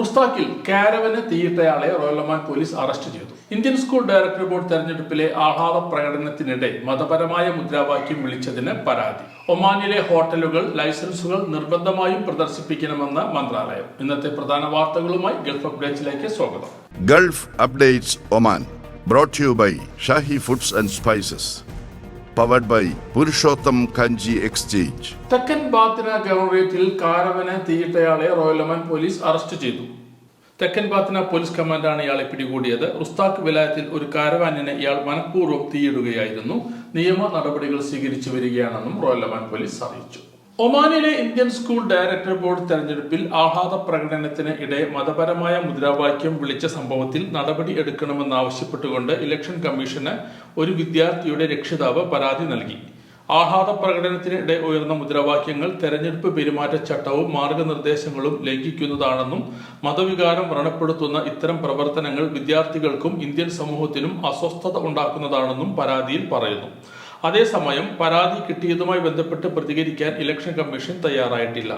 റുസ്താക്കിൽ കാരവന് തീയിട്ടയാളെ റോയലമാൻ police arrest ചെയ്തു. ഇന്ത്യൻ സ്കൂൾ ഡയറക്ടർ ബോർഡ് തെരഞ്ഞെടുപ്പിലെ ആഹ്ലാദ പ്രകടനത്തിനിടെ മതപരമായ മുദ്രാവാക്യം വിളിച്ചതിന് പരാതി. ഒമാനിലെ ഹോട്ടലുകൾ ലൈസൻസുകൾ നിർബന്ധമായും പ്രദർശിപ്പിക്കണമെന്ന് മന്ത്രാലയം. ഇന്നത്തെ പ്രധാന വാർത്തകളുമായി ഗൾഫ് അപ്ഡേറ്റ്സിലേക്ക് സ്വാഗതം. Gulf updates Oman brought to you by foods and and Spices. By Purushottam Kanji exchange. തെക്കൻ ബാത്തിന ഗവർണറേറ്റിൽ കാരവന് തീയിട്ടയാളെ റോയലമാൻ പോലീസ് അറസ്റ്റ് ചെയ്തു തെക്കൻ ബാത്തിന പോലീസ് കമാൻഡാണ് ഇയാളെ പിടികൂടിയത് റുസ്താഖ് വിലായത്തിൽ ഒരു കാരവാനിനെ ഇയാൾ മനഃപൂർവം തീയിടുകയായിരുന്നു നിയമ നടപടികൾ സ്വീകരിച്ചു വരികയാണെന്നും റോയലമാൻ പോലീസ് അറിയിച്ചു ഒമാനിലെ ഇന്ത്യൻ സ്കൂൾ ഡയറക്ടർ ബോർഡ് തെരഞ്ഞെടുപ്പിൽ ആഹ്ലാദ പ്രകടനത്തിന് ഇടെ മതപരമായ മുദ്രാവാക്യം വിളിച്ച സംഭവത്തിൽ നടപടി എടുക്കണമെന്നാവശ്യപ്പെട്ടുകൊണ്ട് ഇലക്ഷൻ കമ്മീഷന് ഒരു വിദ്യാർത്ഥിയുടെ രക്ഷിതാവ് പരാതി നൽകി. ആഹ്ലാദ പ്രകടനത്തിനിടെ ഉയർന്ന മുദ്രാവാക്യങ്ങൾ തെരഞ്ഞെടുപ്പ് പെരുമാറ്റച്ചട്ടവും മാർഗനിർദ്ദേശങ്ങളും ലംഘിക്കുന്നതാണെന്നും മതവികാരം വ്രണപ്പെടുത്തുന്ന ഇത്തരം പ്രവർത്തനങ്ങൾ വിദ്യാർത്ഥികൾക്കും ഇന്ത്യൻ സമൂഹത്തിനും അസ്വസ്ഥത ഉണ്ടാക്കുന്നതാണെന്നും പരാതിയിൽ പറയുന്നു. അതേസമയം പരാതി കിട്ടിയതുമായി ബന്ധപ്പെട്ട് പ്രതികരിക്കാൻ ഇലക്ഷൻ കമ്മീഷൻ തയ്യാറായിട്ടില്ല.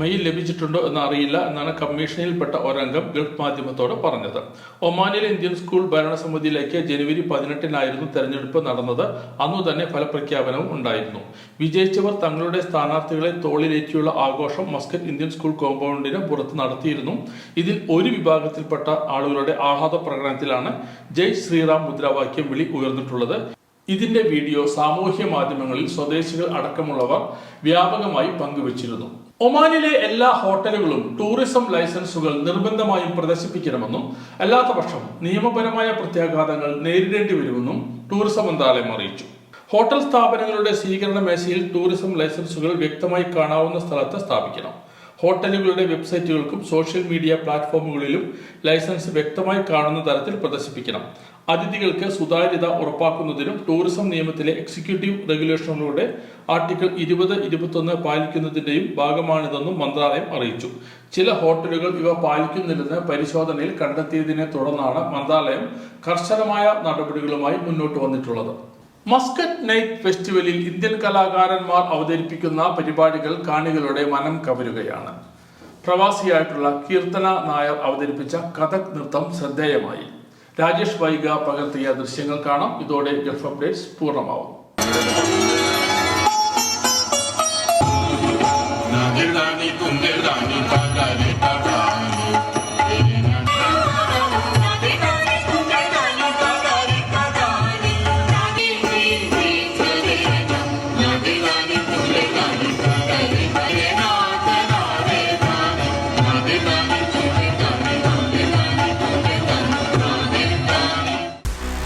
മെയിൽ ലഭിച്ചിട്ടുണ്ടോ എന്ന് അറിയില്ല എന്നാണ് കമ്മീഷനിൽപ്പെട്ട ഒരംഗം ഗൾഫ് മാധ്യമത്തോട് പറഞ്ഞത്. ഒമാനിലെ ഇന്ത്യൻ സ്കൂൾ ഭരണസമിതിയിലേക്ക് ജനുവരി പതിനെട്ടിനായിരുന്നു തെരഞ്ഞെടുപ്പ് നടന്നത്. അന്നു തന്നെ ഫലപ്രഖ്യാപനവും ഉണ്ടായിരുന്നു. വിജയിച്ചവർ തങ്ങളുടെ സ്ഥാനാർത്ഥികളെ തോളിലേറ്റിയുള്ള ആഘോഷം മസ്കറ്റ് ഇന്ത്യൻ സ്കൂൾ കോമ്പൗണ്ടിന് പുറത്ത് നടത്തിയിരുന്നു. ഇതിൽ ഒരു വിഭാഗത്തിൽപ്പെട്ട ആളുകളുടെ ആഹ്ലാദ പ്രകടനത്തിലാണ് ജയ് ശ്രീറാം മുദ്രാവാക്യം വിളി ഉയർന്നിട്ടുള്ളത്. ഇതിന്റെ വീഡിയോ സാമൂഹ്യ മാധ്യമങ്ങളിൽ സ്വദേശികൾ അടക്കമുള്ളവർ വ്യാപകമായി പങ്കുവച്ചിരുന്നു. ഒമാനിലെ എല്ലാ ഹോട്ടലുകളും ടൂറിസം ലൈസൻസുകൾ നിർബന്ധമായും പ്രദർശിപ്പിക്കണമെന്നും അല്ലാത്ത പക്ഷം നിയമപരമായ പ്രത്യാഘാതങ്ങൾ നേരിടേണ്ടി വരുമെന്നും ടൂറിസം മന്ത്രാലയം അറിയിച്ചു. ഹോട്ടൽ സ്ഥാപനങ്ങളുടെ സ്വീകരണ മേശയിൽ ടൂറിസം ലൈസൻസുകൾ വ്യക്തമായി കാണാവുന്ന സ്ഥലത്ത് സ്ഥാപിക്കണം. ഹോട്ടലുകളുടെ വെബ്സൈറ്റുകൾക്കും സോഷ്യൽ മീഡിയ പ്ലാറ്റ്ഫോമുകളിലും ലൈസൻസ് വ്യക്തമായി കാണുന്ന തരത്തിൽ പ്രദർശിപ്പിക്കണം. അതിഥികൾക്ക് സുതാര്യത ഉറപ്പാക്കുന്നതിനും ടൂറിസം നിയമത്തിലെ എക്സിക്യൂട്ടീവ് റെഗുലേഷനുകളുടെ ആർട്ടിക്കിൾ ഇരുപത് ഇരുപത്തൊന്ന് പാലിക്കുന്നതിന്റെയും ഭാഗമാണിതെന്നും മന്ത്രാലയം അറിയിച്ചു. ചില ഹോട്ടലുകൾ ഇവ പാലിക്കുന്നില്ലെന്ന് പരിശോധനയിൽ കണ്ടെത്തിയതിനെ തുടർന്നാണ് മന്ത്രാലയം കർശനമായ നടപടികളുമായി മുന്നോട്ട് വന്നിട്ടുള്ളത്. മസ്കറ്റ് നൈറ്റ് ഫെസ്റ്റിവലിൽ ഇന്ത്യൻ കലാകാരന്മാർ അവതരിപ്പിക്കുന്ന പരിപാടികൾ കാണികളുടെ മനം കവരുകയാണ്. പ്രവാസിയായിട്ടുള്ള കീർത്തന നായർ അവതരിപ്പിച്ച കഥക് നൃത്തം ശ്രദ്ധേയമായി. രാജേഷ് വൈഗ പകർത്തിയ ദൃശ്യങ്ങൾ കാണാം. ഇതോടെ ഗൾഫ് അപ്ഡേറ്റ്സ് പൂർണമാവും.